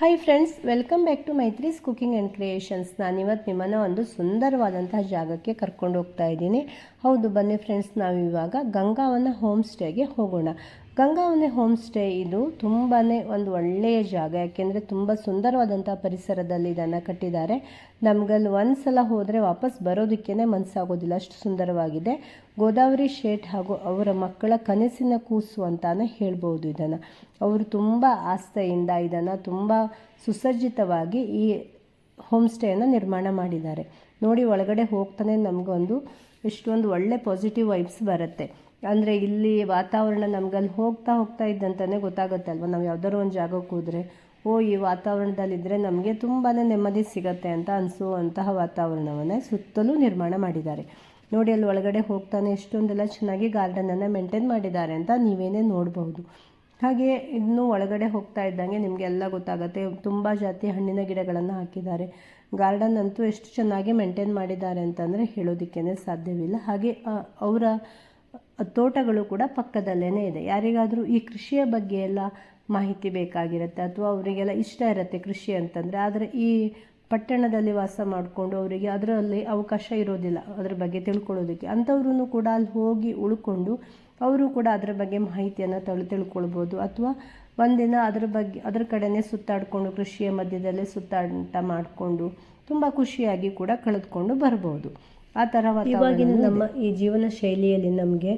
Hi friends welcome back to Maitri's cooking and creations ನಾನಿವತ್ತು ನಿಮ್ಮನ್ನು ಒಂದು ಸುಂದರವಾದಂತಹ ಜಾಗಕ್ಕೆ ಕರ್ಕೊಂಡು ಹೋಗ್ತಾ ಇದ್ದೀನಿ. ಹೌದು ಬನ್ನಿ ಫ್ರೆಂಡ್ಸ್ ನಾವು ಇವಾಗ ಗಂಗಾವನ ಹೋಮ್ ಸ್ಟೇಗೆ ಹೋಗೋಣ. ಗಂಗಾವನ ಹೋಮ್ ಸ್ಟೇ ಇದು ತುಂಬಾ ಒಂದು ಒಳ್ಳೆಯ ಜಾಗ, ಯಾಕೆಂದರೆ ತುಂಬ ಸುಂದರವಾದಂಥ ಪರಿಸರದಲ್ಲಿ ಇದನ್ನು ಕಟ್ಟಿದ್ದಾರೆ. ನಮಗಲ್ಲಿ ಒಂದು ಸಲ ಹೋದರೆ ವಾಪಸ್ ಬರೋದಕ್ಕೇ ಮನಸ್ಸಾಗೋದಿಲ್ಲ ಅಷ್ಟು ಸುಂದರವಾಗಿದೆ. ಗೋದಾವರಿ ಶೇಟ್ ಹಾಗೂ ಅವರ ಮಕ್ಕಳ ಕನಸಿನ ಕೂಸು ಅಂತಾನೆ ಹೇಳ್ಬೋದು ಇದನ್ನು. ಅವರು ತುಂಬ ಆಸ್ಥೆಯಿಂದ ಇದನ್ನು ತುಂಬ ಸುಸಜ್ಜಿತವಾಗಿ ಈ ಹೋಮ್ ಸ್ಟೇಯನ್ನು ನಿರ್ಮಾಣ ಮಾಡಿದ್ದಾರೆ. ನೋಡಿ, ಒಳಗಡೆ ಹೋಗ್ತಾನೆ ನಮಗೊಂದು ಇಷ್ಟೊಂದು ಒಳ್ಳೆ ಪಾಸಿಟಿವ್ ವೈಬ್ಸ್ ಬರುತ್ತೆ. ಅಂದರೆ ಇಲ್ಲಿ ವಾತಾವರಣ ನಮ್ಗಲ್ಲಿ ಹೋಗ್ತಾ ಹೋಗ್ತಾ ಇದ್ದಂತಲೇ ಅಲ್ವಾ ನಾವು ಯಾವ್ದಾದ್ರು ಒಂದು ಜಾಗಕ್ಕೆ ಹೋದರೆ, ಓ, ಈ ವಾತಾವರಣದಲ್ಲಿದ್ದರೆ ನಮಗೆ ತುಂಬಾ ನೆಮ್ಮದಿ ಸಿಗತ್ತೆ ಅಂತ ಅನಿಸುವಂತಹ ವಾತಾವರಣವನ್ನ ಸುತ್ತಲೂ ನಿರ್ಮಾಣ ಮಾಡಿದ್ದಾರೆ. ನೋಡಿ, ಅಲ್ಲಿ ಒಳಗಡೆ ಹೋಗ್ತಾನೆ ಎಷ್ಟೊಂದೆಲ್ಲ ಚೆನ್ನಾಗಿ ಗಾರ್ಡನನ್ನು ಮೇಂಟೈನ್ ಮಾಡಿದ್ದಾರೆ ಅಂತ ನೀವೇನೇ ನೋಡಬಹುದು. ಹಾಗೆ ಇನ್ನು ಒಳಗಡೆ ಹೋಗ್ತಾ ಇದ್ದಂಗೆ ನಿಮಗೆ ಎಲ್ಲ ಗೊತ್ತಾಗುತ್ತೆ. ತುಂಬ ಜಾತಿ ಹಣ್ಣಿನ ಗಿಡಗಳನ್ನು ಹಾಕಿದ್ದಾರೆ. ಗಾರ್ಡನ್ ಅಂತೂ ಎಷ್ಟು ಚೆನ್ನಾಗಿ ಮೇಂಟೈನ್ ಮಾಡಿದ್ದಾರೆ ಅಂತಂದರೆ ಹೇಳೋದಕ್ಕೇ ಸಾಧ್ಯವಿಲ್ಲ. ಹಾಗೆ ಅವರ ತೋಟಗಳು ಕೂಡ ಪಕ್ಕದಲ್ಲೇ ಇದೆ. ಯಾರಿಗಾದರೂ ಈ ಕೃಷಿಯ ಬಗ್ಗೆ ಎಲ್ಲ ಮಾಹಿತಿ ಬೇಕಾಗಿರುತ್ತೆ ಅಥವಾ ಅವರಿಗೆಲ್ಲ ಇಷ್ಟ ಇರುತ್ತೆ ಕೃಷಿ ಅಂತಂದರೆ, ಆದರೆ ಈ ಪಟ್ಟಣದಲ್ಲಿ ವಾಸ ಮಾಡಿಕೊಂಡು ಅವರಿಗೆ ಅದರಲ್ಲಿ ಅವಕಾಶ ಇರೋದಿಲ್ಲ ಅದ್ರ ಬಗ್ಗೆ ತಿಳ್ಕೊಳ್ಳೋದಕ್ಕೆ. ಅಂಥವ್ರೂ ಕೂಡ ಅಲ್ಲಿ ಹೋಗಿ ಉಳ್ಕೊಂಡು ಅವರು ಕೂಡ ಅದರ ಬಗ್ಗೆ ಮಾಹಿತಿಯನ್ನು ತಳು ತಿಳ್ಕೊಳ್ಬೋದು. ಅಥವಾ ಒಂದಿನ ಅದ್ರ ಬಗ್ಗೆ, ಅದ್ರ ಕಡೆನೇ ಸುತ್ತಾಡಿಕೊಂಡು ಕೃಷಿಯ ಮಧ್ಯದಲ್ಲೇ ಸುತ್ತಾಟ ಮಾಡಿಕೊಂಡು ತುಂಬ ಖುಷಿಯಾಗಿ ಕೂಡ ಕಳೆದುಕೊಂಡು ಬರ್ಬೋದು. ಆ ಥರ ಇವಾಗಿನ ನಮ್ಮ ಈ ಜೀವನ ಶೈಲಿಯಲ್ಲಿ ನಮಗೆ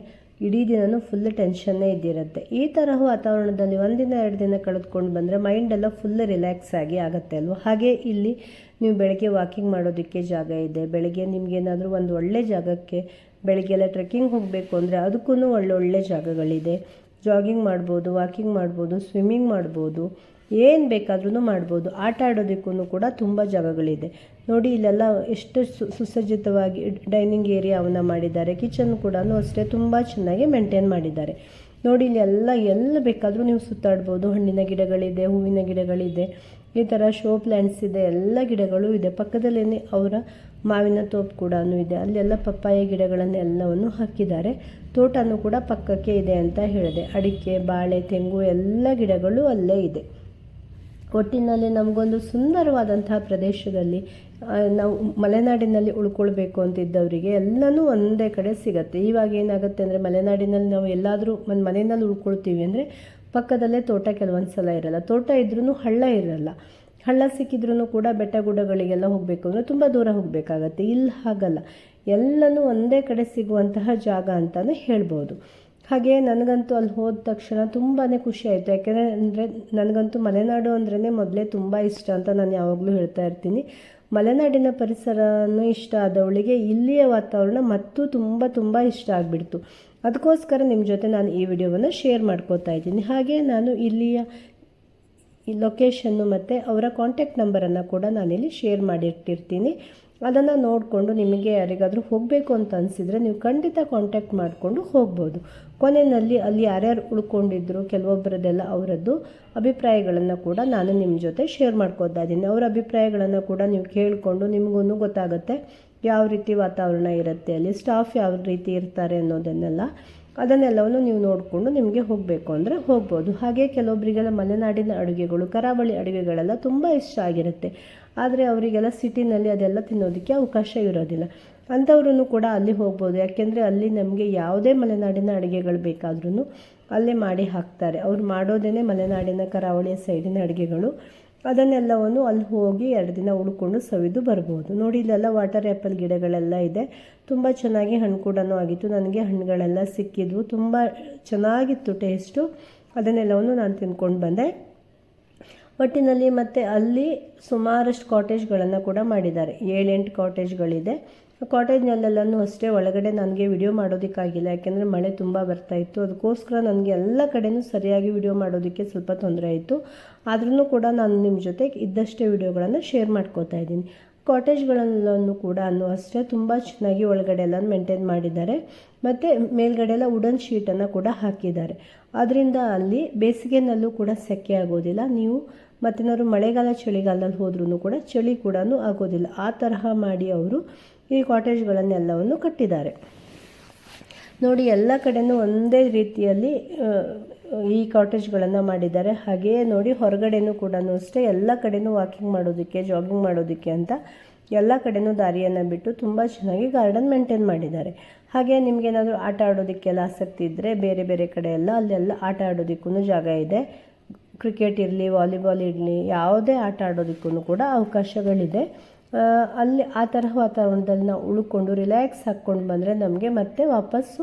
ಇಡೀ ದಿನವೂ ಫುಲ್ ಟೆನ್ಷನ್ನೇ ಇದ್ದಿರುತ್ತೆ. ಈ ತರಹ ವಾತಾವರಣದಲ್ಲಿ ಒಂದಿನ ಎರಡು ದಿನ ಕಳೆದುಕೊಂಡು ಬಂದರೆ ಮೈಂಡೆಲ್ಲ ಫುಲ್ ರಿಲ್ಯಾಕ್ಸ್ ಆಗಿ ಆಗುತ್ತೆ ಅಲ್ವ? ಹಾಗೆ ಇಲ್ಲಿ ನೀವು ಬೆಳಗ್ಗೆ ವಾಕಿಂಗ್ ಮಾಡೋದಕ್ಕೆ ಜಾಗ ಇದೆ. ಬೆಳಗ್ಗೆ ನಿಮಗೇನಾದರೂ ಒಂದು ಒಳ್ಳೆ ಜಾಗಕ್ಕೆ ಬೆಳಗ್ಗೆಲ್ಲ ಟ್ರೆಕ್ಕಿಂಗ್ ಹೋಗಬೇಕು ಅಂದರೆ ಅದಕ್ಕೂ ಒಳ್ಳೊಳ್ಳೆ ಜಾಗಗಳಿದೆ. ಜಾಗಿಂಗ್ ಮಾಡ್ಬೋದು ವಾಕಿಂಗ್ ಮಾಡ್ಬೋದು ಸ್ವಿಮ್ಮಿಂಗ್ ಮಾಡ್ಬೋದು ಏನು ಬೇಕಾದ್ರೂ ಮಾಡ್ಬೋದು. ಆಟ ಆಡೋದಕ್ಕೂ ಕೂಡ ತುಂಬ ಜಾಗಗಳಿದೆ. ನೋಡಿ, ಇಲ್ಲೆಲ್ಲ ಎಷ್ಟು ಸುಸಜ್ಜಿತವಾಗಿ ಡೈನಿಂಗ್ ಏರಿಯಾವನ್ನು ಮಾಡಿದ್ದಾರೆ. ಕಿಚನ್ ಕೂಡ ಅಷ್ಟೇ ತುಂಬ ಚೆನ್ನಾಗಿ ಮೇಂಟೈನ್ ಮಾಡಿದ್ದಾರೆ. ನೋಡಿ ಇಲ್ಲಿ ಎಲ್ಲ ಎಲ್ಲ ಬೇಕಾದರೂ ನೀವು ಸುತ್ತಾಡ್ಬೋದು. ಹಣ್ಣಿನ ಗಿಡಗಳಿದೆ, ಹೂವಿನ ಗಿಡಗಳಿದೆ, ಈ ಥರ ಶೋ ಪ್ಲ್ಯಾಂಟ್ಸ್ ಇದೆ, ಎಲ್ಲ ಗಿಡಗಳು ಇದೆ. ಪಕ್ಕದಲ್ಲೇ ಅವರ ಮಾವಿನ ತೋಪು ಕೂಡ ಇದೆ. ಅಲ್ಲೆಲ್ಲ ಪಪ್ಪಾಯ ಗಿಡಗಳನ್ನು ಎಲ್ಲವನ್ನು ಹಾಕಿದ್ದಾರೆ. ತೋಟನೂ ಕೂಡ ಪಕ್ಕಕ್ಕೆ ಇದೆ ಅಂತ ಹೇಳಿದೆ. ಅಡಿಕೆ, ಬಾಳೆ, ತೆಂಗು ಎಲ್ಲ ಗಿಡಗಳು ಅಲ್ಲೇ ಇದೆ. ಒಟ್ಟಿನಲ್ಲಿ ನಮಗೊಂದು ಸುಂದರವಾದಂತಹ ಪ್ರದೇಶದಲ್ಲಿ ನಾವು ಮಲೆನಾಡಿನಲ್ಲಿ ಉಳ್ಕೊಳ್ಬೇಕು ಅಂತಿದ್ದವರಿಗೆ ಎಲ್ಲನೂ ಒಂದೇ ಕಡೆ ಸಿಗತ್ತೆ. ಇವಾಗ ಏನಾಗುತ್ತೆ ಅಂದರೆ ಮಲೆನಾಡಿನಲ್ಲಿ ನಾವು ಎಲ್ಲಾದರೂ ಒಂದು ಮನೆಯಲ್ಲಿ ಉಳ್ಕೊಳ್ತೀವಿ ಅಂದರೆ ಪಕ್ಕದಲ್ಲೇ ತೋಟ ಕೆಲವೊಂದು ಸಲ ಇರಲ್ಲ. ತೋಟ ಇದ್ರೂ ಹಳ್ಳ ಇರಲ್ಲ. ಹಳ್ಳ ಸಿಕ್ಕಿದ್ರೂ ಕೂಡ ಬೆಟ್ಟ ಗುಡ್ಡಗಳಿಗೆಲ್ಲ ಹೋಗಬೇಕು ಅಂದರೆ ತುಂಬ ದೂರ ಹೋಗಬೇಕಾಗತ್ತೆ. ಇಲ್ಲಿ ಹಾಗಲ್ಲ. ಎಲ್ಲನೂ ಒಂದೇ ಕಡೆ ಸಿಗುವಂತಹ ಜಾಗ ಅಂತಲೇ ಹೇಳ್ಬೋದು. ಹಾಗೆ ನನಗಂತೂ ಅಲ್ಲಿ ಹೋದ ತಕ್ಷಣ ತುಂಬಾ ಖುಷಿ ಆಯಿತು. ಯಾಕೆಂದರೆ, ಅಂದರೆ ನನಗಂತೂ ಮಲೆನಾಡು ಅಂದ್ರೇ ಮೊದಲೇ ತುಂಬ ಇಷ್ಟ ಅಂತ ನಾನು ಯಾವಾಗಲೂ ಹೇಳ್ತಾ ಇರ್ತೀನಿ. ಮಲೆನಾಡಿನ ಪರಿಸರನೂ ಇಷ್ಟ ಆದವಳಿಗೆ ಇಲ್ಲಿಯ ವಾತಾವರಣ ಮತ್ತೂ ತುಂಬ ತುಂಬ ಇಷ್ಟ ಆಗಿಬಿಡ್ತು. ಅದಕ್ಕೋಸ್ಕರ ನಿಮ್ಮ ಜೊತೆ ನಾನು ಈ ವಿಡಿಯೋವನ್ನು ಶೇರ್ ಮಾಡ್ಕೋತಾ ಇದ್ದೀನಿ. ಹಾಗೆ ನಾನು ಇಲ್ಲಿಯ ಈ ಲೊಕೇಶನ್ನು ಮತ್ತು ಅವರ ಕಾಂಟ್ಯಾಕ್ಟ್ ನಂಬರನ್ನು ಕೂಡ ನಾನಿಲ್ಲಿ ಶೇರ್ ಮಾಡಿಟ್ಟಿರ್ತೀನಿ ಅದನ್ನು ನೋಡಿಕೊಂಡು ನಿಮಗೆ ಯಾರಿಗಾದರೂ ಹೋಗಬೇಕು ಅಂತ ಅನಿಸಿದರೆ ನೀವು ಖಂಡಿತ ಕಾಂಟ್ಯಾಕ್ಟ್ ಮಾಡಿಕೊಂಡು ಹೋಗ್ಬೋದು. ಕೊನೆಯಲ್ಲಿ ಅಲ್ಲಿ ಯಾರ್ಯಾರು ಉಳ್ಕೊಂಡಿದ್ರು ಕೆಲವೊಬ್ಬರದೆಲ್ಲ ಅವರದ್ದು ಅಭಿಪ್ರಾಯಗಳನ್ನು ಕೂಡ ನಾನು ನಿಮ್ಮ ಜೊತೆ ಶೇರ್ ಮಾಡ್ಕೋತಾ ಇದ್ದೀನಿ. ಅವರ ಅಭಿಪ್ರಾಯಗಳನ್ನು ಕೂಡ ನೀವು ಕೇಳಿಕೊಂಡು ನಿಮಗೂ ಗೊತ್ತಾಗುತ್ತೆ. ಯಾವ ರೀತಿ ವಾತಾವರಣ ಇರುತ್ತೆ, ಅಲ್ಲಿ ಸ್ಟಾಫ್ ಯಾವ ರೀತಿ ಇರ್ತಾರೆ ಅನ್ನೋದನ್ನೆಲ್ಲ ಅದನ್ನೆಲ್ಲವನ್ನು ನೀವು ನೋಡಿಕೊಂಡು ನಿಮಗೆ ಹೋಗಬೇಕು ಅಂದರೆ ಹೋಗ್ಬೋದು. ಹಾಗೆ ಕೆಲವೊಬ್ಬರಿಗೆಲ್ಲ ಮಲೆನಾಡಿನ ಅಡುಗೆಗಳು, ಕರಾವಳಿ ಅಡುಗೆಗಳೆಲ್ಲ ತುಂಬ ಇಷ್ಟ ಆಗಿರುತ್ತೆ. ಆದರೆ ಅವರಿಗೆಲ್ಲ ಸಿಟಿನಲ್ಲಿ ಅದೆಲ್ಲ ತಿನ್ನೋದಕ್ಕೆ ಅವಕಾಶ ಇರೋದಿಲ್ಲ. ಅಂಥವ್ರೂ ಕೂಡ ಅಲ್ಲಿ ಹೋಗ್ಬೋದು. ಯಾಕೆಂದರೆ ಅಲ್ಲಿ ನಮಗೆ ಯಾವುದೇ ಮಲೆನಾಡಿನ ಅಡುಗೆಗಳು ಬೇಕಾದ್ರೂ ಅಲ್ಲೇ ಮಾಡಿ ಹಾಕ್ತಾರೆ. ಅವ್ರು ಮಾಡೋದೇ ಮಲೆನಾಡಿನ, ಕರಾವಳಿಯ ಸೈಡಿನ ಅಡುಗೆಗಳು. ಅದನ್ನೆಲ್ಲವನ್ನು ಅಲ್ಲಿ ಹೋಗಿ ಎರಡು ದಿನ ಉಳ್ಕೊಂಡು ಸವಿದು ಬರ್ಬೋದು. ನೋಡಿ, ಇಲ್ಲೆಲ್ಲ ವಾಟರ್ ಆ್ಯಪಲ್ ಗಿಡಗಳೆಲ್ಲ ಇದೆ. ತುಂಬ ಚೆನ್ನಾಗಿ ಹಣ್ಣು ಕೂಡ ಆಗಿತ್ತು. ನನಗೆ ಹಣ್ಣುಗಳೆಲ್ಲ ಸಿಕ್ಕಿದ್ವು. ತುಂಬ ಚೆನ್ನಾಗಿತ್ತು ಟೇಸ್ಟು. ಅದನ್ನೆಲ್ಲವನ್ನು ನಾನು ತಿನ್ಕೊಂಡು ಬಂದೆ. ಒಟ್ಟಿನಲ್ಲಿ ಮತ್ತು ಅಲ್ಲಿ ಸುಮಾರಷ್ಟು ಕಾಟೇಜ್ಗಳನ್ನು ಕೂಡ ಮಾಡಿದ್ದಾರೆ. ಏಳೆಂಟು ಕಾಟೇಜ್ಗಳಿದೆ ಕಾಟೇಜ್ನಲ್ಲೆಲ್ಲನೂ ಅಷ್ಟೇ, ಒಳಗಡೆ ನನಗೆ ವಿಡಿಯೋ ಮಾಡೋದಕ್ಕಾಗಿಲ್ಲ. ಯಾಕೆಂದರೆ ಮಳೆ ತುಂಬ ಬರ್ತಾಯಿತ್ತು ಅದಕ್ಕೋಸ್ಕರ ನನಗೆ ಎಲ್ಲ ಕಡೆಯೂ ಸರಿಯಾಗಿ ವಿಡಿಯೋ ಮಾಡೋದಕ್ಕೆ ಸ್ವಲ್ಪ ತೊಂದರೆ ಆಯಿತು. ಆದ್ರೂ ಕೂಡ ನಾನು ನಿಮ್ಮ ಜೊತೆ ಇದ್ದಷ್ಟೇ ವಿಡಿಯೋಗಳನ್ನು ಶೇರ್ ಮಾಡ್ಕೋತಾ ಇದ್ದೀನಿ. ಕಾಟೇಜ್ಗಳಲ್ಲೂ ಕೂಡ ಅಷ್ಟೇ ತುಂಬ ಚೆನ್ನಾಗಿ ಒಳಗಡೆ ಎಲ್ಲ ಮೇಂಟೈನ್ ಮಾಡಿದ್ದಾರೆ. ಮತ್ತು ಮೇಲ್ಗಡೆ ಎಲ್ಲ ವುಡನ್ ಶೀಟನ್ನು ಕೂಡ ಹಾಕಿದ್ದಾರೆ. ಅದರಿಂದ ಅಲ್ಲಿ ಬೇಸಿಗೆನಲ್ಲೂ ಕೂಡ ಸೆಕೆ ಆಗೋದಿಲ್ಲ. ನೀವು ಮತ್ತೇನಾದ್ರು ಮಳೆಗಾಲ ಚಳಿಗಾಲದಲ್ಲಿ ಹೋದ್ರೂ ಕೂಡ ಚಳಿ ಕೂಡ ಆಗೋದಿಲ್ಲ. ಆ ತರಹ ಮಾಡಿ ಅವರು ಈ ಕಾಟೇಜ್ಗಳನ್ನೆಲ್ಲವನ್ನು ಕಟ್ಟಿದ್ದಾರೆ. ನೋಡಿ, ಎಲ್ಲ ಕಡೆಯೂ ಒಂದೇ ರೀತಿಯಲ್ಲಿ ಈ ಕಾಟೇಜ್ಗಳನ್ನು ಮಾಡಿದ್ದಾರೆ. ಹಾಗೆಯೇ ನೋಡಿ, ಹೊರಗಡೆನೂ ಕೂಡ ಅಷ್ಟೇ ಎಲ್ಲ ಕಡೆಯೂ ವಾಕಿಂಗ್ ಮಾಡೋದಕ್ಕೆ ಜಾಗಿಂಗ್ ಮಾಡೋದಕ್ಕೆ ಅಂತ ಎಲ್ಲ ಕಡೆಯೂ ದಾರಿಯನ್ನು ಬಿಟ್ಟು ತುಂಬ ಚೆನ್ನಾಗಿ ಗಾರ್ಡನ್ ಮೇಂಟೈನ್ ಮಾಡಿದ್ದಾರೆ. ಹಾಗೆ ನಿಮಗೇನಾದರೂ ಆಟ ಆಡೋದಕ್ಕೆಲ್ಲ ಆಸಕ್ತಿ ಇದ್ದರೆ ಬೇರೆ ಬೇರೆ ಕಡೆ ಎಲ್ಲ ಅಲ್ಲೆಲ್ಲ ಆಟ ಆಡೋದಕ್ಕೂ ಜಾಗ ಇದೆ. ಕ್ರಿಕೆಟ್ ಇರಲಿ ವಾಲಿಬಾಲ್ ಇರಲಿ, ಯಾವುದೇ ಆಟ ಆಡೋದಕ್ಕೂ ಕೂಡ ಅವಕಾಶಗಳಿದೆ. ಅಲ್ಲಿ ಆ ತರಹ ವಾತಾವರಣದಲ್ಲಿ ನಾವು ಉಳ್ಕೊಂಡು ರಿಲ್ಯಾಕ್ಸ್ ಹಾಕ್ಕೊಂಡು ಬಂದರೆ ನಮಗೆ ಮತ್ತೆ ವಾಪಸ್ಸು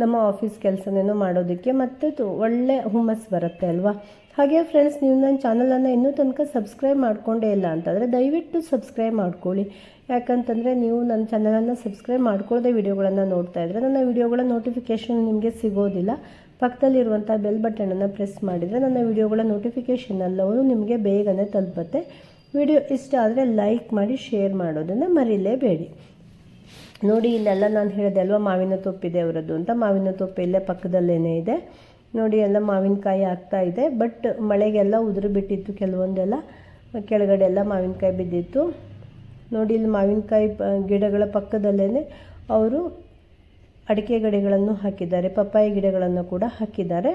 ನಮ್ಮ ಆಫೀಸ್ ಕೆಲಸನೇನೋ ಮಾಡೋದಕ್ಕೆ ಮತ್ತೆ ಒಳ್ಳೆ ಹುಮ್ಮಸ್ ಬರುತ್ತೆ ಅಲ್ವಾ? ಹಾಗೆ ಫ್ರೆಂಡ್ಸ್ ನೀವು ನನ್ನ ಚಾನಲನ್ನು ಇನ್ನೂ ತನಕ ಸಬ್ಸ್ಕ್ರೈಬ್ ಮಾಡಿಕೊಂಡೇ ಇಲ್ಲ ಅಂತಂದರೆ ದಯವಿಟ್ಟು ಸಬ್ಸ್ಕ್ರೈಬ್ ಮಾಡ್ಕೊಳ್ಳಿ. ಯಾಕಂತಂದರೆ ನೀವು ನನ್ನ ಚಾನಲನ್ನು ಸಬ್ಸ್ಕ್ರೈಬ್ ಮಾಡ್ಕೊಳ್ಳದೆ ವಿಡಿಯೋಗಳನ್ನು ನೋಡ್ತಾ ಇದ್ದರೆ ನನ್ನ ವಿಡಿಯೋಗಳ ನೋಟಿಫಿಕೇಷನ್ ನಿಮಗೆ ಸಿಗೋದಿಲ್ಲ. ಪಕ್ಕದಲ್ಲಿರುವಂಥ ಬೆಲ್ ಬಟನನ್ನು ಪ್ರೆಸ್ ಮಾಡಿದರೆ ನನ್ನ ವಿಡಿಯೋಗಳ ನೋಟಿಫಿಕೇಷನ್ ಎಲ್ಲವೂ ನಿಮಗೆ ಬೇಗನೆ ತಲುಪುತ್ತೆ. ವಿಡಿಯೋ ಇಷ್ಟ ಆದರೆ ಲೈಕ್ ಮಾಡಿ, ಶೇರ್ ಮಾಡೋದನ್ನು ಮರೀಲೇಬೇಡಿ. ನೋಡಿ ಇಲ್ಲೆಲ್ಲ ನಾನು ಹೇಳಿದೆ ಅಲ್ವಾ, ಮಾವಿನ ತೊಪ್ಪಿದೆ ಅವರದ್ದು ಅಂತ. ಮಾವಿನ ತೊಪ್ಪು ಇಲ್ಲೇ ಪಕ್ಕದಲ್ಲೇ ಇದೆ. ನೋಡಿ, ಎಲ್ಲ ಮಾವಿನಕಾಯಿ ಆಗ್ತಾ ಇದೆ. ಬಟ್ ಮಳೆಗೆಲ್ಲ ಉದುರು ಬಿಟ್ಟಿತ್ತು ಕೆಲವೊಂದೆಲ್ಲ. ಕೆಳಗಡೆ ಎಲ್ಲ ಮಾವಿನಕಾಯಿ ಬಿದ್ದಿತ್ತು. ನೋಡಿ, ಇಲ್ಲಿ ಮಾವಿನಕಾಯಿ ಗಿಡಗಳ ಪಕ್ಕದಲ್ಲೇ ಅವರು ಅಡಿಕೆ ಗಿಡಗಳನ್ನು ಹಾಕಿದ್ದಾರೆ. ಪಪ್ಪಾಯಿ ಗಿಡಗಳನ್ನು ಕೂಡ ಹಾಕಿದ್ದಾರೆ.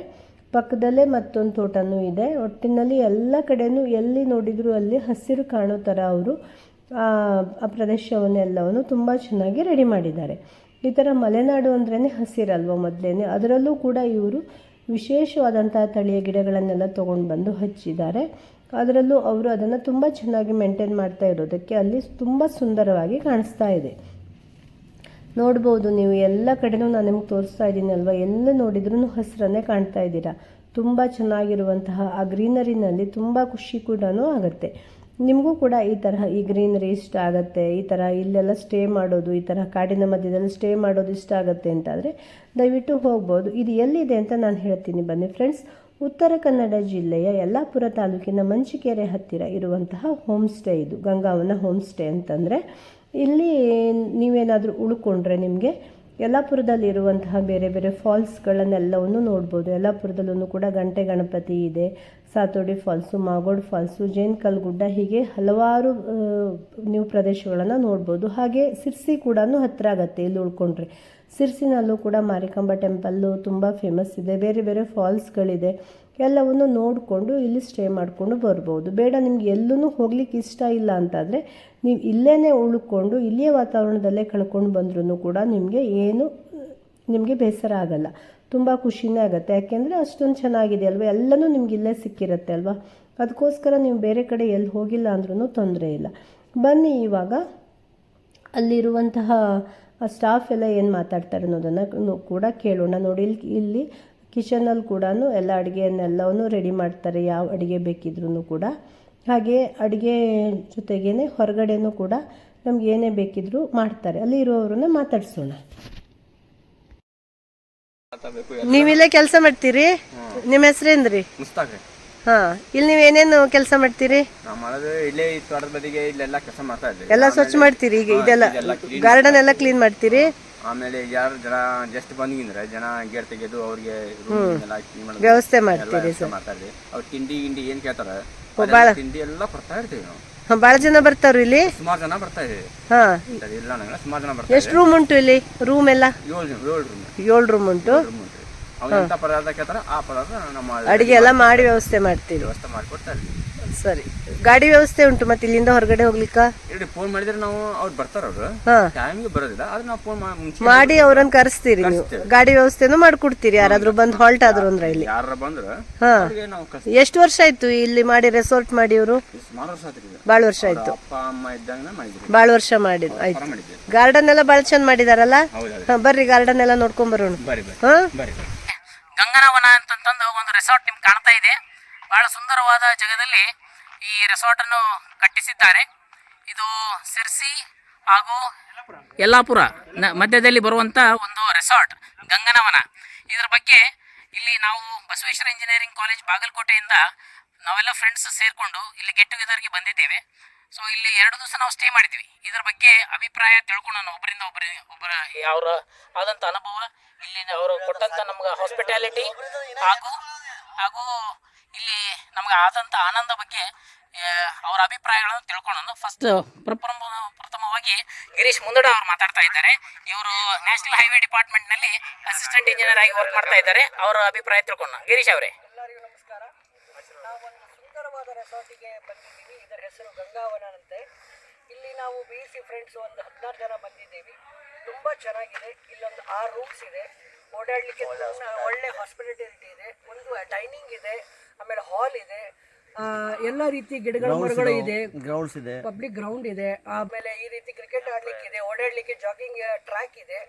ಪಕ್ಕದಲ್ಲೇ ಮತ್ತೊಂದು ತೋಟನೂ ಇದೆ. ಒಟ್ಟಿನಲ್ಲಿ ಎಲ್ಲ ಕಡೆನೂ ಎಲ್ಲಿ ನೋಡಿದರೂ ಅಲ್ಲಿ ಹಸಿರು ಕಾಣೋ ಥರ ಅವರು ಆ ಪ್ರದೇಶವನ್ನೆಲ್ಲವನ್ನು ತುಂಬ ಚೆನ್ನಾಗಿ ರೆಡಿ ಮಾಡಿದ್ದಾರೆ. ಈ ಥರ ಮಲೆನಾಡು ಅಂದ್ರೇ ಹಸಿರಲ್ವ ಮೊದಲೇ ಅದರಲ್ಲೂ ಕೂಡ ಇವರು ವಿಶೇಷವಾದಂಥ ತಳಿಯ ಗಿಡಗಳನ್ನೆಲ್ಲ ತೊಗೊಂಡು ಬಂದು ಹಚ್ಚಿದ್ದಾರೆ. ಅದರಲ್ಲೂ ಅವರು ಅದನ್ನು ತುಂಬ ಚೆನ್ನಾಗಿ ಮೇಂಟೈನ್ ಮಾಡ್ತಾ ಇರೋದಕ್ಕೆ ಅಲ್ಲಿ ತುಂಬ ಸುಂದರವಾಗಿ ಕಾಣಿಸ್ತಾ ಇದೆ. ನೋಡ್ಬೋದು, ನೀವು ಎಲ್ಲ ಕಡೆನೂ ನಾನು ನಿಮ್ಗೆ ತೋರಿಸ್ತಾ ಇದ್ದೀನಿ ಅಲ್ವಾ ಎಲ್ಲ ನೋಡಿದ್ರೂ ಹಸಿರನ್ನೇ ಕಾಣ್ತಾ ಇದ್ದೀರಾ? ತುಂಬ ಚೆನ್ನಾಗಿರುವಂತಹ ಆ ಗ್ರೀನರಿನಲ್ಲಿ ತುಂಬ ಖುಷಿ ಕೂಡ ಆಗುತ್ತೆ. ನಿಮಗೂ ಕೂಡ ಈ ತರಹ ಈ ಗ್ರೀನರಿ ಇಷ್ಟ ಆಗುತ್ತೆ, ಈ ಥರ ಇಲ್ಲೆಲ್ಲ ಸ್ಟೇ ಮಾಡೋದು, ಈ ಥರ ಕಾಡಿನ ಮಧ್ಯದಲ್ಲಿ ಸ್ಟೇ ಮಾಡೋದು ಇಷ್ಟ ಆಗುತ್ತೆ ಅಂತಾದರೆ ದಯವಿಟ್ಟು ಹೋಗ್ಬೋದು. ಇದು ಎಲ್ಲಿದೆ ಅಂತ ನಾನು ಹೇಳ್ತೀನಿ ಬನ್ನಿ ಫ್ರೆಂಡ್ಸ್. ಉತ್ತರ ಕನ್ನಡ ಜಿಲ್ಲೆಯ ಯಲ್ಲಾಪುರ ತಾಲೂಕಿನ ಮಂಚಿಕೆರೆ ಹತ್ತಿರ ಇರುವಂತಹ ಹೋಮ್ ಸ್ಟೇ ಇದು, ಗಂಗಾವನ ಹೋಮ್ ಸ್ಟೇ ಅಂತಂದರೆ ಇಲ್ಲಿ ನೀವೇನಾದರೂ ಉಳ್ಕೊಂಡ್ರೆ ನಿಮಗೆ ಯಲ್ಲಾಪುರದಲ್ಲಿ ಇರುವಂತಹ ಬೇರೆ ಬೇರೆ ಫಾಲ್ಸ್ಗಳನ್ನೆಲ್ಲವನ್ನು ನೋಡ್ಬೋದು. ಯಲ್ಲಾಪುರದಲ್ಲೂ ಕೂಡ ಗಂಟೆ ಗಣಪತಿ ಇದೆ, ಸಾತೋಡಿ ಫಾಲ್ಸು, ಮಾಗೋಡ್ ಫಾಲ್ಸು ಜೇನ್ಕಲ್ ಗುಡ್ಡ ಹೀಗೆ ಹಲವಾರು ನೀವು ಪ್ರದೇಶಗಳನ್ನು ನೋಡ್ಬೋದು. ಹಾಗೆ ಸಿರ್ಸಿ ಕೂಡ ಹತ್ತಿರ ಆಗತ್ತೆ ಇಲ್ಲಿ ಉಳ್ಕೊಂಡ್ರೆ. ಸಿರ್ಸಿನಲ್ಲೂ ಕೂಡ ಮಾರಿಕಾಂಬ ಟೆಂಪಲ್ಲು ತುಂಬ ಫೇಮಸ್ ಇದೆ. ಬೇರೆ ಬೇರೆ ಫಾಲ್ಸ್ಗಳಿದೆ. ಎಲ್ಲವನ್ನು ನೋಡಿಕೊಂಡು ಇಲ್ಲಿ ಸ್ಟೇ ಮಾಡಿಕೊಂಡು ಬರ್ಬೋದು. ಬೇಡ, ನಿಮ್ಗೆ ಎಲ್ಲೂ ಹೋಗ್ಲಿಕ್ಕೆ ಇಷ್ಟ ಇಲ್ಲ ಅಂತಂದರೆ ನೀವು ಇಲ್ಲೇ ಉಳ್ಕೊಂಡು ಇಲ್ಲಿಯ ವಾತಾವರಣದಲ್ಲೇ ಕಳ್ಕೊಂಡು ಬಂದ್ರೂ ಕೂಡ ನಿಮಗೆ ಏನು, ನಿಮಗೆ ಬೇಸರ ಆಗಲ್ಲ. ತುಂಬ ಖುಷಿನೇ ಆಗುತ್ತೆ. ಯಾಕೆಂದರೆ ಅಷ್ಟೊಂದು ಚೆನ್ನಾಗಿದೆ ಅಲ್ವಾ? ಎಲ್ಲನೂ ನಿಮ್ಗೆ ಇಲ್ಲೇ ಸಿಕ್ಕಿರುತ್ತೆ ಅಲ್ವಾ? ಅದಕ್ಕೋಸ್ಕರ ನೀವು ಬೇರೆ ಕಡೆ ಎಲ್ಲಿ ಹೋಗಿಲ್ಲ ಅಂದ್ರೂ ತೊಂದರೆ ಇಲ್ಲ. ಬನ್ನಿ ಇವಾಗ ಅಲ್ಲಿರುವಂತಹ ಸ್ಟಾಫ್ ಎಲ್ಲ ಏನು ಮಾತಾಡ್ತಾರೆ ಅನ್ನೋದನ್ನು ಕೂಡ ಕೇಳೋಣ. ನೋಡಿ ಇಲ್ಲಿ ಇಲ್ಲಿ ಕಿಚನಲ್ಲಿ ಕೂಡ ಎಲ್ಲ ಅಡುಗೆಯನ್ನೆಲ್ಲವನ್ನು ರೆಡಿ ಮಾಡ್ತಾರೆ ಯಾವ ಅಡುಗೆ ಬೇಕಿದ್ರೂ ಕೂಡ. ಹಾಗೆ ಅಡುಗೆ ಜೊತೆಗೇ ಹೊರಗಡೆನೂ ಕೂಡ ನಮ್ಗೆ ಏನೇ ಬೇಕಿದ್ರೂ ಮಾಡ್ತಾರೆ. ಅಲ್ಲಿ ಇರೋರನ್ನ ಮಾತಾಡಿಸೋಣ. ನೀವಿಲ್ಲೇ ಕೆಲಸ ಮಾಡ್ತೀರಿ? ನಿಮ್ಮ ಹೆಸರೇನ್ರಿ? ಹಾಂ ಇಲ್ಲಿ ನೀವು ಏನೇನು ಕೆಲಸ ಮಾಡ್ತೀರಿ? ನಾವು ಮಾಡೋದು ಇಲ್ಲೇ ಈ ತೋಟದ ಬದಿಗೆ ಇಲ್ಲೆಲ್ಲ ಕೆಲಸ ಮಾಡ್ತಾ ಇದ್ದೀವಿ. ಎಲ್ಲ ಸ್ವಚ್ಛ ಮಾಡ್ತೀರಿ ಈಗ ಇದೆಲ್ಲ ಗಾರ್ಡನ್ ಎಲ್ಲ ಕ್ಲೀನ್ ಮಾಡ್ತೀರಿ? ಆಮೇಲೆ ಯಾರು ಜನ ಜಸ್ಟ್ ಬಂದಿಂದ್ರೆ ಜನ ಗೇಟ್ ತೆಗೆದು ಅವ್ರಿಗೆ ವ್ಯವಸ್ಥೆ ಮಾಡ್ತೀರಿ ಮಾಡ್ತಾ ಇದ್ವಿ ಅವ್ರು ತಿಂಡಿ ಗಿಂಡಿ ಏನ್ ಕೇಳ್ತಾರೆ? ತಿಂಡಿ ಎಲ್ಲ ಕೊಡ್ತಾ ಇರ್ತೀವಿ ನಾವು. ಹಾಂ ಭಾಳ ಜನ ಬರ್ತಾವ್ರಿ ಇಲ್ಲಿ? ಸುಮಾರು ಜನ ಬರ್ತಾ ಇದ್ದೀವಿ. ಹಾಂ. ಇಂಥದ್ದು ಇಲ್ಲ ಸುಮಾರು ಜನ ಬರ್ತಾರೆ ಎಷ್ಟು ರೂಮ್ ಉಂಟು ಇಲ್ಲಿ? ರೂಮ್ ಎಲ್ಲ? ಏಳು ಏಳು ರೂಮ್ ಏಳು ರೂಮ್ ಉಂಟು. ಅವ್ರು ಎಂಥ ಪದಾರ್ಥ ಕೇಳ್ತಾರೆ ಆ ಪದಾರ್ಥ ನಮ್ಮ ಅಡುಗೆ ಎಲ್ಲ ಮಾಡಿ ವ್ಯವಸ್ಥೆ ಮಾಡ್ತೀರಿ ವ್ಯವಸ್ಥೆ ಸರಿ. ಗಾಡಿ ವ್ಯವಸ್ಥೆ ಉಂಟು ಮತ್ತೆ ಇಲ್ಲಿಂದ ಹೊರಗಡೆ ಹೋಗ್ಲಿಕ್ಕ? ಇಲ್ಲಿ ಫೋನ್ ಮಾಡಿದ್ರೆ ನಾವು ಅವ್ರು ಬರ್ತಾರ ಅವ್ರು. ಟೈಮ್ಗೆ ಬರೋದಿಲ್ಲ ಆದ್ರೆ ನಾವು ಫೋನ್ ಮಾಡಿ ಅವ್ರನ್ನ ಕರೆಸ್ತೀರಿ ನೀವು. ಗಾಡಿ ವ್ಯವಸ್ಥೆನೂ ಮಾಡ್ಕೊಡ್ತೀರಿ ಯಾರಾದ್ರೂ ಬಂದು ಹಾಲ್ಟ್ ಆದ್ರು ಅಂದ್ರೆ ಇಲ್ಲಿ. ಯಾರ ಬಂದ್ರೆ ಎಷ್ಟು ವರ್ಷ ಆಯ್ತು ಇಲ್ಲಿ ಮಾಡಿ ರೆಸಾರ್ಟ್ ಮಾಡಿ ಇವರು? ಸುಮಾರು ವರ್ಷ ಆತ್ರಿ ಭಾಳ ವರ್ಷ ಆಯ್ತು. ಭಾಳ ವರ್ಷ ಮಾಡಿದ್ರು ಆಯ್ತು. ಗಾರ್ಡನ್ ಎಲ್ಲ ಭಾಳ ಚಂದ ಮಾಡಿದಾರಲ್ಲ? ಬರ್ರಿ ಗಾರ್ಡನ್ ಎಲ್ಲ ನೋಡ್ಕೊಂಡ್ ಬರೋಣ. ಹಾ? ಗಂಗನವನ ಅಂತಂತಂದು ಒಂದು ರೆಸಾರ್ಟ್ ನಿಮ್ಗೆ ಕಾಣ್ತಾ ಇದೆ. ಬಹಳ ಸುಂದರವಾದ ಜಾಗದಲ್ಲಿ ಈ ರೆಸಾರ್ಟ್ ಅನ್ನು ಕಟ್ಟಿಸಿದ್ದಾರೆ. ಇದು ಸಿರ್ಸಿ ಹಾಗೂ ಯಲ್ಲಾಪುರ ಮಧ್ಯದಲ್ಲಿ ಬರುವಂತ ಒಂದು ರೆಸಾರ್ಟ್ ಗಂಗನವನ. ಇದರ ಬಗ್ಗೆ ಇಲ್ಲಿ ನಾವು ಬಸವೇಶ್ವರ ಇಂಜಿನಿಯರಿಂಗ್ ಕಾಲೇಜ್ ಬಾಗಲಕೋಟೆಯಿಂದ ನಾವೆಲ್ಲ ಫ್ರೆಂಡ್ಸ್ ಸೇರಿಕೊಂಡು ಇಲ್ಲಿ ಗೆಟ್ ಟುಗೆದರ್ಗೆ ಬಂದಿದ್ದೇವೆ. ಸೊ ಇಲ್ಲಿ ಎರಡು ದಿವಸ ನಾವು ಸ್ಟೇ ಮಾಡಿದ್ವಿ. ಇದರ ಬಗ್ಗೆ ಅಭಿಪ್ರಾಯ ತಿಳ್ಕೊಳ್ಳೋಣ. ಒಬ್ಬರಿಂದ ಒಬ್ಬರಿ ಒಬ್ಬರ ಅವರ ಆದಂಥ ಅನುಭವ ಇಲ್ಲಿ ಅವರು ಕೊಟ್ಟಂಥ ನಮ್ಗೆ ಹಾಸ್ಪಿಟಾಲಿಟಿ ಹಾಗೂ ಹಾಗೂ ಇಲ್ಲಿ ನಮ್ಗೆ ಆದಂಥ ಆನಂದ ಬಗ್ಗೆ ಅವರ ಅಭಿಪ್ರಾಯಗಳನ್ನು ತಿಳ್ಕೊಳ್ಳೋಣ. ಫಸ್ಟ್ ಪ್ರಪ್ರಮ ಪ್ರಥಮವಾಗಿ ಗಿರೀಶ್ ಮುಂದಡ ಅವರು ಮಾತಾಡ್ತಾ ಇದ್ದಾರೆ. ಇವರು ನ್ಯಾಷನಲ್ ಹೈವೇ ಡಿಪಾರ್ಟ್ಮೆಂಟ್ನಲ್ಲಿ ಅಸಿಸ್ಟೆಂಟ್ ಇಂಜಿನಿಯರ್ ಆಗಿ ವರ್ಕ್ ಮಾಡ್ತಾ ಇದ್ದಾರೆ. ಅವರ ಅಭಿಪ್ರಾಯ ತಿಳ್ಕೊಳ್ಳೋಣ. ಗಿರೀಶ್ ಅವರೇ. ಎಲ್ಲರಿಗೂ ನಮಸ್ಕಾರ. ನಾವೊಂದು ಸುಂದರವಾದ ರೆಸಾರ್ಟಿಗೆ ಬಂದಿದ್ದೀವಿ. ಇದರ ಹೆಸರು ಗಂಗಾವನ ಅಂತೆ. ಇಲ್ಲಿ ನಾವು ಬಿ ಸಿ ಫ್ರೆಂಡ್ಸ್ ಒಂದು ಹದಿನಾರು ಜನ ಬಂದಿದ್ದೀವಿ. ತುಂಬ ಚೆನ್ನಾಗಿದೆ. ಇಲ್ಲೊಂದು ಆರು ರೂಮ್ಸ್ ಇದೆ. ಓಡಾಡಲಿಕ್ಕೆ ಒಳ್ಳೆ ಹಾಸ್ಪಿಟಾಲಿಟಿ ಇದೆ. ಒಂದು ಡೈನಿಂಗ್ ಇದೆ ಆಮೇಲೆ ಹಾಲ್ ಇದೆ. ಎಲ್ಲ ರೀತಿ ಗಿಡಗಳು ಮರಗಳು ಇದೆ. ಗ್ರೌಂಡ್ಸ್ ಇದೆ. ಪಬ್ಲಿಕ್ ಗ್ರೌಂಡ್ ಇದೆ. ಆಮೇಲೆ ಈ ರೀತಿ ಕ್ರಿಕೆಟ್ ಆಡ್ಲಿಕ್ಕೆ ಇದೆ ಓಡಾಡ್ಲಿಕ್ಕೆ ಜಾಗಿಂಗ್ ಟ್ರ್ಯಾಕ್ ಇದೆ.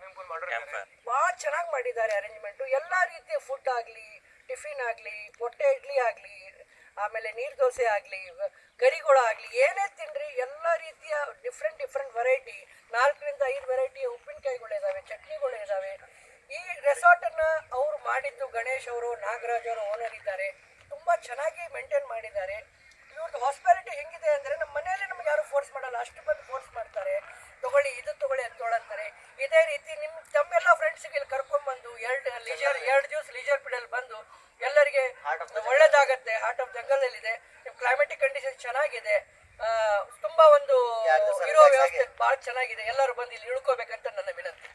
ಬಹಳ ಚೆನ್ನಾಗಿ ಮಾಡಿದ್ದಾರೆ ಅರೇಂಜ್ಮೆಂಟ್ ಎಲ್ಲ ರೀತಿಯ ಫುಡ್ ಆಗ್ಲಿ ಟಿಫಿನ್ ಆಗ್ಲಿ ಮೊಟ್ಟೆ ಇಡ್ಲಿ ಆಗ್ಲಿ ಆಮೇಲೆ ನೀರು ದೋಸೆ ಆಗಲಿ, ಕರಿಗಳು ಆಗಲಿ, ಏನೇ ತಿನ್ನಿರಿ ಎಲ್ಲ ರೀತಿಯ ಡಿಫ್ರೆಂಟ್ ಡಿಫ್ರೆಂಟ್ ವೆರೈಟಿ ನಾಲ್ಕರಿಂದ ಐದು ವೆರೈಟಿಯ ಉಪ್ಪಿನಕಾಯಿಗಳು ಇದಾವೆ, ಚಟ್ನಿಗಳು ಇದಾವೆ. ಈ ರೆಸಾರ್ಟನ್ನು ಅವ್ರು ಮಾಡಿದ್ದು ಗಣೇಶ್ ಅವರು, ನಾಗರಾಜ್ ಅವರು ಓನರ್ ಇದ್ದಾರೆ. ತುಂಬ ಚೆನ್ನಾಗಿ ಮೇಂಟೈನ್ ಮಾಡಿದ್ದಾರೆ. ಇವ್ರದ್ದು ಹಾಸ್ಪಿಟಾಲಿಟಿ ಹೆಂಗಿದೆ ಅಂದರೆ ನಮ್ಮ ಮನೆಯಲ್ಲಿ ನಮ್ಗೆ ಯಾರು ಫೋರ್ಸ್ ಮಾಡಲ್ಲ, ಅಷ್ಟು ಬಂದು ಫೋರ್ಸ್ ಮಾಡ್ತಾರೆ. ತಗೊಳ್ಳಿ ಇದು ತಗೊಳ್ಳಿ ಅಂತ ತೊಗೊಳಂತಾರೆ ಇದೇ ರೀತಿ ನಿಮ್ಮ ತಮ್ಮೆಲ್ಲ ಫ್ರೆಂಡ್ಸ್ಗೆ ಇಲ್ಲಿ ಕರ್ಕೊಂಡ್ಬಂದು ಎರಡು ಲೀಜರ್ ಎರಡು ದಿವಸ ಲೀಜರ್ ಪಿಡಲ್ ಬಂದು ಎಲ್ಲರಿಗೆ ಒಳ್ಳೇದಾಗತ್ತೆ ಹಾರ್ಟ್ ಆಫ್ ಜಂಗಲ್ ಇದೆ ನಿಮ್ಮ ಕ್ಲೈಮೆಟಿಕ್ ಕಂಡೀಷನ್ ಚೆನ್ನಾಗಿದೆ. ಆ, ತುಂಬಾ ಒಂದು ಇರೋ ವ್ಯವಸ್ಥೆ ಬಹಳ ಚೆನ್ನಾಗಿದೆ. ಎಲ್ಲರೂ ಬಂದು ಇಲ್ಲಿ ಇಳ್ಕೋಬೇಕಂತ ನನ್ನ ವಿನಂತಿ.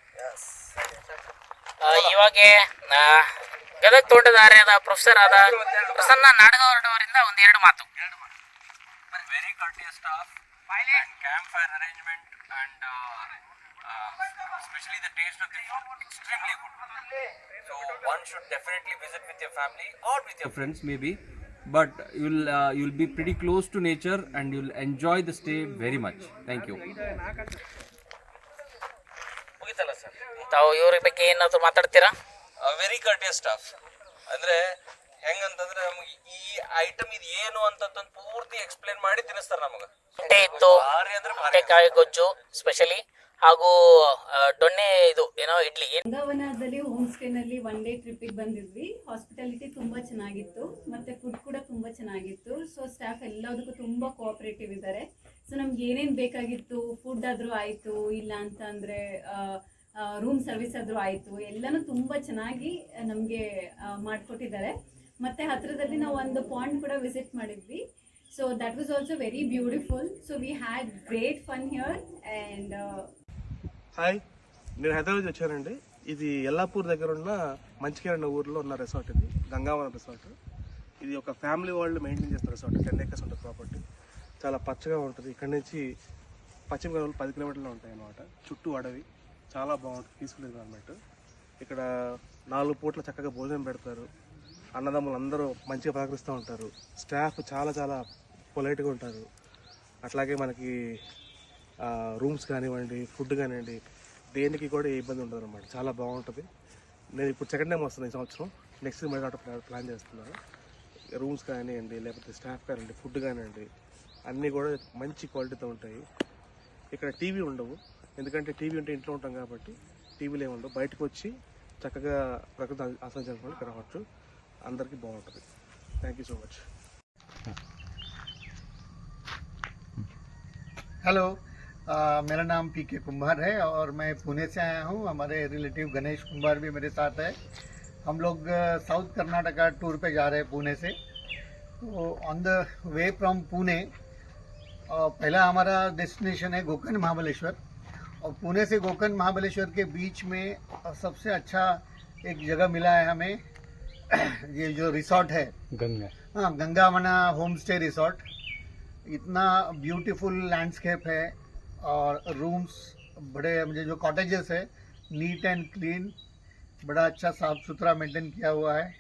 ಇವಾಗ ಗದಗ ತೋಟದಾರ್ಯದ ಪ್ರೊಫೆಸರ್ ಆದ ಪ್ರಸನ್ನ ನಾಡಗೌಡವರಿಂದ ಒಂದೆರಡು ಎರಡು ಮಾತು. Very courteous staff. And campfire arrangement and uh, uh, especially the taste of the food extremely good. So one should definitely visit with your family or with your friends maybe, but you'll uh, you'll be pretty close to nature and you'll enjoy the stay very much. Thank you. ಮುಗಿತಲ್ಲ sir ತಾವು ಇವ್ರ ಬಗ್ಗೆ ಏನಾದ್ರು ಮಾತಾಡ್ತೀರಾ very ಕರ್ಟಿಯಸ್ staff ಅಂದ್ರೆ ಹೆಂಗಂತಂದ್ರೆ ನಮಗೆ ಈ item ಇದು ಏನು ಅಂತಂತ ಪೂರ್ತಿ ಎಕ್ಸ್ಪ್ಲೇನ್ ಮಾಡಿ ತಿನ್ನಿಸ್ತಾರೆ ನಮಗೆ. ಮೊಟ್ಟೆ ಇತ್ತು ಭಾರಿ ಅಂದ್ರೆ ಭಾರಿ. ಗೊಜ್ಜು ಸ್ಪೆಷಲಿ ಹಾಗೂ ಆ, ದೊಣ್ಣೆ ಇದು ಏನೋ ಇಡ್ಲಿ. ಏನ್ ಗಂಗಾವನದಲ್ಲಿ ಹೋಮ್ ಸ್ಟೇನಲ್ಲಿ ಒನ್ ಡೇ ಟ್ರಿಪ್ಪಿಗೆ ಬಂದಿದ್ವಿ. ಹಾಸ್ಪಿಟಾಲಿಟಿ ತುಂಬಾ ಚೆನ್ನಾಗಿತ್ತು. ಮತ್ತೆ ಫುಡ್ ಕೂಡ ತುಂಬಾ ಚೆನ್ನಾಗಿತ್ತು. ಸೊ ಸ್ಟಾಫ್ ಎಲ್ಲದಕ್ಕೂ ತುಂಬಾ ಕೋಆಪರೇಟಿವ್ ಇದ್ದಾರೆ. ಸೊ ನಮ್ಗೆ ಏನೇನ್ ಬೇಕಾಗಿತ್ತು? ಫುಡ್ ಆದ್ರೂ ಆಯಿತು ಇಲ್ಲ ಅಂತ ಅಂದರೆ ರೂಮ್ ಸರ್ವಿಸ್ ಆದ್ರೂ ಆಯಿತು. ಎಲ್ಲನೂ ತುಂಬಾ ಚೆನ್ನಾಗಿ ನಮಗೆ ಮಾಡಿಕೊಟ್ಟಿದ್ದಾರೆ. ಮತ್ತು ಹತ್ತಿರದಲ್ಲಿ ನಾವು ಒಂದು ಪಾಂಡ್ ಕೂಡ ವಿಸಿಟ್ ಮಾಡಿದ್ವಿ so that was also very beautiful so we had great fun here and hi నేను హైదరాబాద్ నుంచి వచ్చానండి ఇది ఎల్లాపూర్ దగ్గర ఉన్న మంచికేర అనే ఊర్లో ఉన్న రిసార్ట్ ఇది గంగావరం రిసార్ట్ ఇది ఒక ఫ్యామిలీ వాళ్ళు మెయింటైన్ చేస్తున్న రిసార్ట్ టెన్ ఏకర్స్ ఉంటుంది ప్రాపర్టీ చాలా పచ్చగా ఉంటుంది ఇక్కడ నుంచి పశ్చిమ గోదావరి పది కిలోమీటర్లు ఉంటాయి అన్నమాట చుట్టూ అడవి చాలా బాగుంటుంది పీస్ఫుల్ ఎన్విరాన్మెంట్ ఇక్కడ నాలుగు పూట్ల చక్కగా భోజనం పెడతారు అన్నదమ్ములు అందరూ మంచిగా పలకరిస్తూ ఉంటారు. స్టాఫ్ చాలా చాలా పొలైట్గా ఉంటారు. అట్లాగే మనకి రూమ్స్ కానివ్వండి ఫుడ్ కానివ్వండి దేనికి కూడా ఏ ఇబ్బంది ఉండదు అనమాట చాలా బాగుంటుంది. నేను ఇప్పుడు సెకండ్ టైం వస్తున్నాను ఈ సంవత్సరం. నెక్స్ట్ మళ్ళీ అటు ప్లా- ప్లాన్ చేస్తున్నాను. రూమ్స్ కానివ్వండి లేకపోతే స్టాఫ్ కానివ్వండి ఫుడ్ కానివ్వండి అన్నీ కూడా మంచి క్వాలిటీతో ఉంటాయి. ఇక్కడ టీవీ ఉండవు. ఎందుకంటే టీవీ ఉంటే ఇంట్లో ఉంటాం కాబట్టి టీవీలు ఏమి ఉండవు. బయటకు వచ్చి చక్కగా ప్రకృతి ఆస్వాదించడానికి ఇక్కడ రావచ్చు. అందరికీ బాగుంటుంది thank you so much hello uh, मेरा नाम पी के कुंभार है और मैं पुणे से आया हूँ हमारे रिलेटिव गणेश कुंभार भी मेरे साथ है हम लोग अ, साउथ कर्नाटका टूर पे जा रहे हैं पुणे से तो on the way from Pune uh, पहला हमारा डेस्टिनेशन है गोकर्ण महाबलेश्वर और पुणे से गोकर्ण महाबलेश्वर के बीच में अ, सबसे अच्छा एक जगह मिला है हमें ये जो रिसोर्ट है। गंगा। हाँ गंगावना होम स्टे रिसोर्ट इतना ब्यूटीफुल लैंडस्केप है और रूम्स बड़े मुझे जो कॉटेजेस है नीट एंड क्लीन बड़ा अच्छा साफ़ सुथरा मेंटेन किया हुआ है।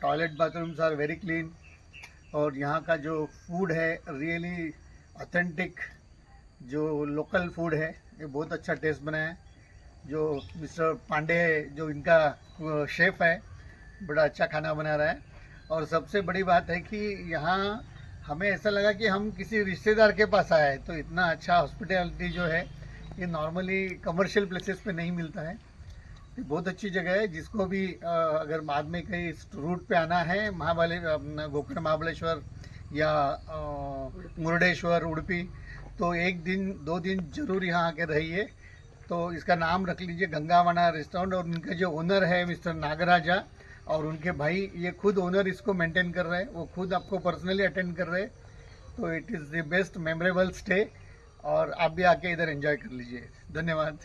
Toilet bathrooms are very clean और यहाँ का जो फ़ूड है रियली ऑथेंटिक जो लोकल फ़ूड है ये बहुत अच्छा टेस्ट बना है। जो मिस्टर पांडे जो इनका शेफ है बड़ा अच्छा खाना बना रहा है। और सबसे बड़ी बात है कि यहाँ हमें ऐसा लगा कि हम किसी रिश्तेदार के पास आए तो इतना अच्छा हॉस्पिटैलिटी जो है, ये नॉर्मली कमर्शियल प्लेसेस पे नहीं मिलता है। ये बहुत अच्छी जगह है, जिसको भी अगर बाद में कहीं इस रूट पे आना है, महाबले गोकर्ण महाबलेश्वर या मुरुडेश्वर, उड़पी तो एक दिन, दो दिन ज़रूर यहाँ आके रहिए। तो इसका नाम रख लीजिए गंगावना रेस्टोरेंट और उनके जो ओनर है मिस्टर नागराजा और उनके भाई ये खुद ओनर इसको मेंटेन कर रहे हैं। वो खुद आपको पर्सनली अटेंड कर रहे हैं। तो it is the best memorable stay और आप भी आके इधर एंजॉय कर लीजिए। धन्यवाद।